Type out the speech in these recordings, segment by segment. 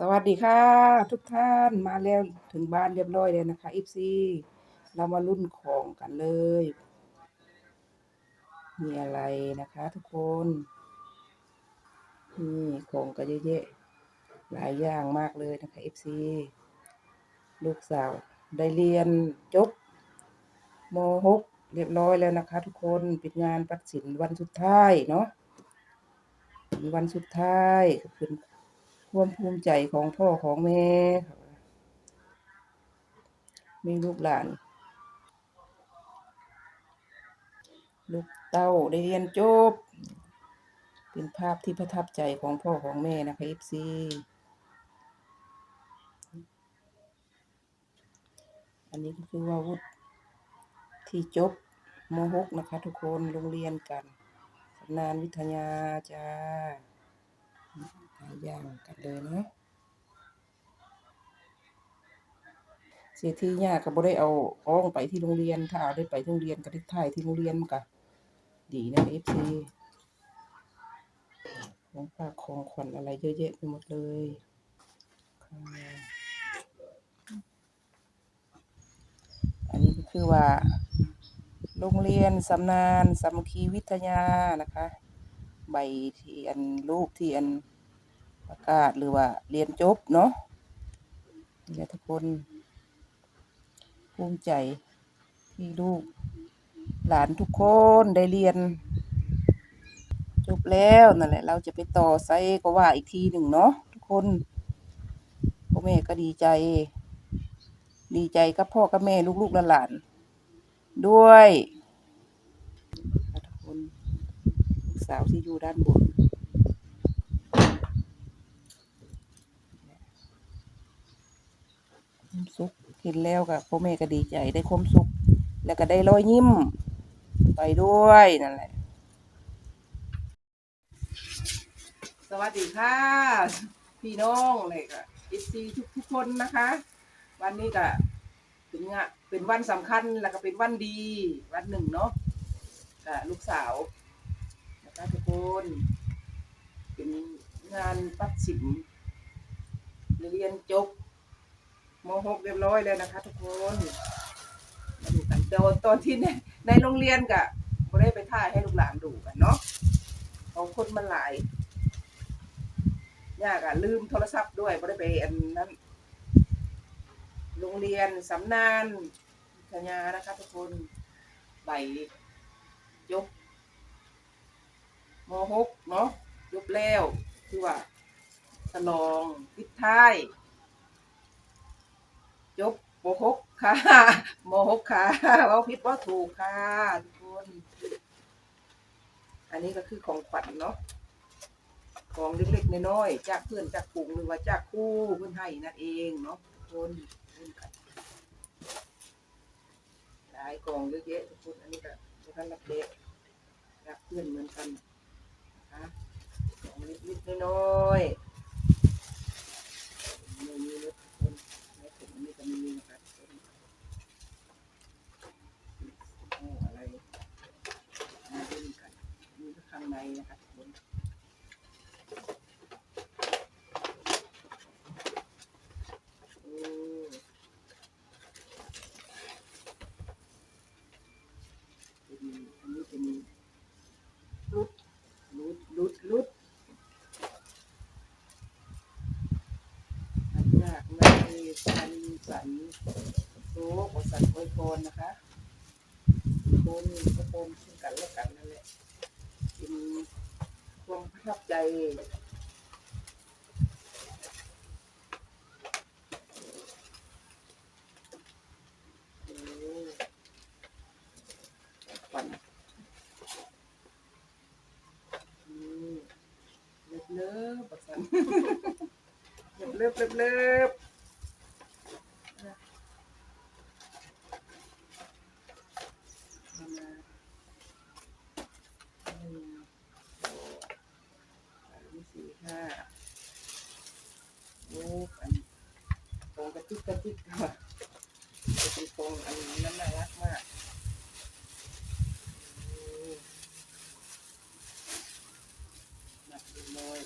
สวัสดีค่ะ ทุกท่านมาแล้วถึงบ้านเรียบร้อยแล้วนะคะอีฟซีเรามารุ่นของกันเลย มีอะไรนะคะทุกคนนี่ของก็เยอะแยะหลายอย่างมากเลยนะคะอีฟซีลูกสาวได้เรียนจบม .6 เรียบร้อยแล้วนะคะ ทุกคนปิดงานปัดสินวันสุดท้ายเนาะวันสุดท้ายก็เป็น ความภูมิใจของพ่อของแม่ มีลูกหลาน ลูกเต้าได้เรียนจบ เป็นภาพที่ประทับใจของพ่อของแม่นะคะเอฟซีอันนี้ก็คือว่าวุฒิที่จบม .6 นะคะ ทุกคนโรงเรียนกันสำนานวิทยาจ้า อย่างกันเลยเนาะเสียที่ยากก็บ่ได้เอาอ้องไปที่โรงเรียนถ้าเอาได้ไปที่โรงเรียนก็ได้ถ่ายที่โรงเรียนมันก็ดีนะเอฟซีของฝากของขวัญอะไรเยอะแยะไปหมดเลยอันนี้ก็คือว่า โรงเรียนสำนานสามัคคีวิทยานะคะ ใบที่อันรูปที่อัน ประกาศหรือว่าเรียนจบเนาะนี่ทุกคน ภูมิใจที่ลูก หลานทุกคนได้เรียน จบแล้วนั่นแหละ เราจะไปต่อไซก็ว่าอีกทีหนึ่งเนาะทุกคนพ่อแม่ก็ดีใจ ดีใจกับพ่อกับแม่ลูกๆหลานด้วยทุกคนลูกสาวที่อยู่ด้านบนความ สุขเห็นแล้วกับพ่อแม่ก็ดีใจได้ความสุข แล้วก็ได้รอยยิ้ม ไปด้วยนั่นแหละ สวัสดีค่ะ พี่น้องเลยก็เอซีทุกทุกคนนะคะ วันนี้ก็เป็นงะเป็นวันสำคัญแล้วก็เป็นวันดี วันหนึ่งเนาะกับลูกสาวนะคะทุกคนเป็นงานปัดสิมเรียนจบ ม .6 เรียบร้อยแล้วนะคะทุกคนมาดูกันตอนตอนที่ในในโรงเรียนก็ไม่ได้ไปถ่ายให้ลูกหลานดูกันเนาะเพราคนมันหลายยากอะลืมโทรศัพท์ด้วยไม่ได้ไปอันนั้น โรงเรียนสำนานสัญานะคะทุกคนใบยกมหกเนาะยกแล้วคือว่าฉลองปิดท้าย ยกมหกค่ะโมหกค่ะเว่าผิดว่าถูกค่ะทุกคน อันนี้ก็คือของขวัญเนาะของเล็กๆน้อยๆจากเพื่อนจากกลุ่มหรือว่าจากคู่เพื่อนให้นั่นเองเนาะทุกคนหลายกองเยอะแยะทุกคนอันนี้ก็ทุกท่านรับเด็กจากเพื่อนเหมือนกันนะของเล็กๆน้อยๆไม่มีเลยทุกคนในถุงนี้ก็มีนะคะทุกคนโอ้อะไรมาดูกันนี่ก็ข้างในนะคะทุกคน โอ้เป็นอันนี้เป็นรุดรุดรุดรุดอันยากในสันสัน โซ่ขอสันอวยพรนะคะคนก็โนซึ่งกันและกันนั่นแหละเป็นความประทับใจโอ้ฝันเลิบเลิบบักสันเลิบเลิบเลิบเลิบอะเอามาหนึ่งสองสามสี่ห้าโอ้อันต รงกระติกกระติกค่ะเป็นทรงอันนั้นน่ารักมากนักบนเลย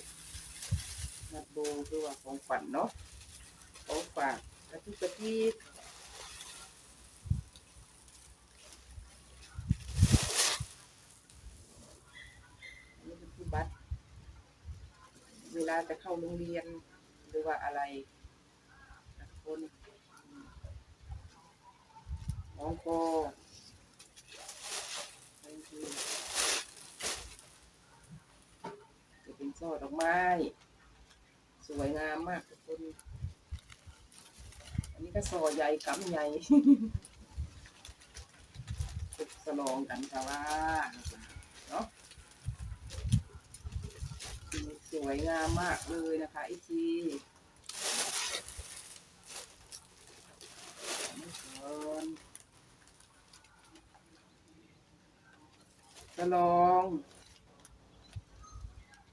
นักบคือว่าของฝันเนาะของฝากกระทุกกระทิกอันนี้เป็นที่บัตรเวลาจะเข้าโรงเรียนหรือว่าอะไรคน ของคอนั่นคือจะเป็นช่อดอกไม้ สวยงามมากทุกคน อันนี้ก็ซอใหญ่กำใหญ่สุขสลองกันค่ะว่าเนาะสวยงามมากเลยนะคะไอ ทีสลอง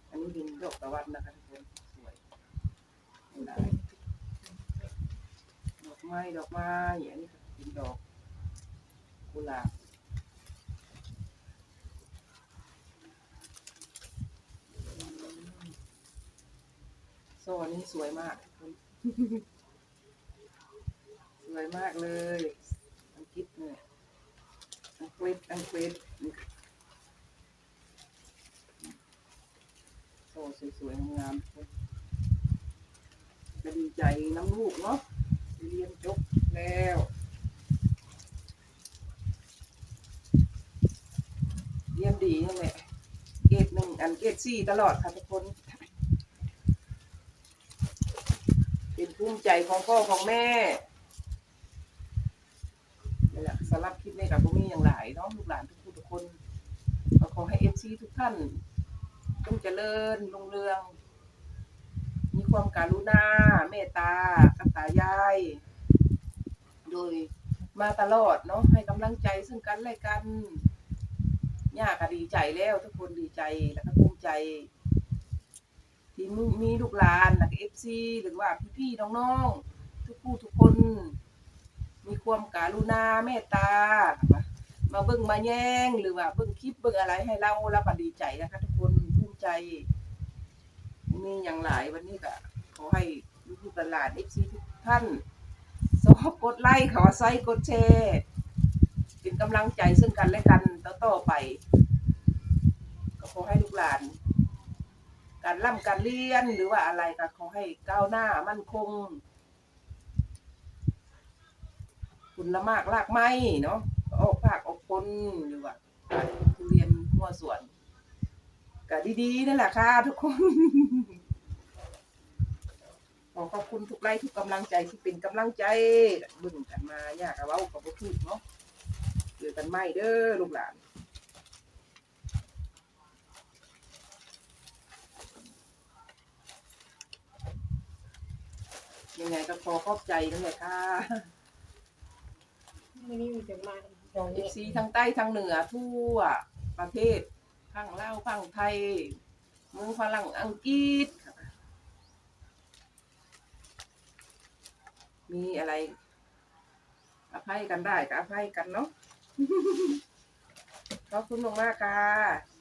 อันนี้ดินดอกตะวันนะคะทุกคนสวยดอกไม้ดอกไม้อันนี้ก็เป็นดอกกุหลาบโซ่นี้สวยมากทุกคนสวยมากเลย อังกฤษเนี่ยอังกฤษอังกฤษ โซ่สวยๆงามๆทุกคนจะดีใจน้ำลูกเนาะเรียนจบแล้วเรียนดีนั่นแหละเกรดหนึ่งอันเกรดสี่ตลอดค่ะทุกคน เป็นภูมิใจของพ่อของแม่นี่แหละสำหรับคลิปนี้กับพ่อมีอย่างหลายเนาะลูกหลานทุกคนทุกคนขอให้เอฟซีทุกท่าน จงเจริญรุ่งเรือง มีความการุณา เมตตากับตายาย โดยมาตลอดเนาะให้กำลังใจซึ่งกันและกันย่าก็ดีใจแล้ว ทุกคนดีใจแล้วก็ภูมิใจที่มีลูกหลานแล้วก็เอฟซีหรือว่าพี่ๆน้องๆทุกผู้ทุกคน มีความการุณาเมตตามาเบิ่งมาแย่งหรือว่าเบิ่งคลิปเบิ่งอะไรให้เราเราก็ดีใจนะคะทุก ใจมีอย่างหลายวันนี้ก็ขอให้ลูกๆหลานเอฟซีทุกท่านสอบกดไลค์ขอไซ์กดแชร์เป็นกำลังใจซึ่งกันและกันต่อๆไป ก็ขอให้ลูกหลาน การร่ำการเรียนหรือว่าอะไรก็ขอให้ก้าวหน้ามั่นคงคุณละมากลากไม้เนาะออกภาคออกผลหรือว่าการทุเรียนหัวสวน ก็ดีๆนั่นแหละค่ะทุกคนขอขอบคุณทุกไลค์ทุกกำลังใจที่เป็นกำลังใจเบึ่งกันมาอยากเอาเว้ากับบ่ถูกเนาะเจอกันใหม่เด้อลูกหลานยังไงก็ขอขอบใจนั่นแหละค่ะไม่ได้มีแต่มาตรงเอนี้ฟซีทั้งใต้ทั้งเหนือทั่วประเทศ ทั้งลาพังไทยมืองฝรั่งอังกฤษ มีอะไรอภัยกันได้ก็อภัยกันเนาะขอบคุณมากๆค่ะ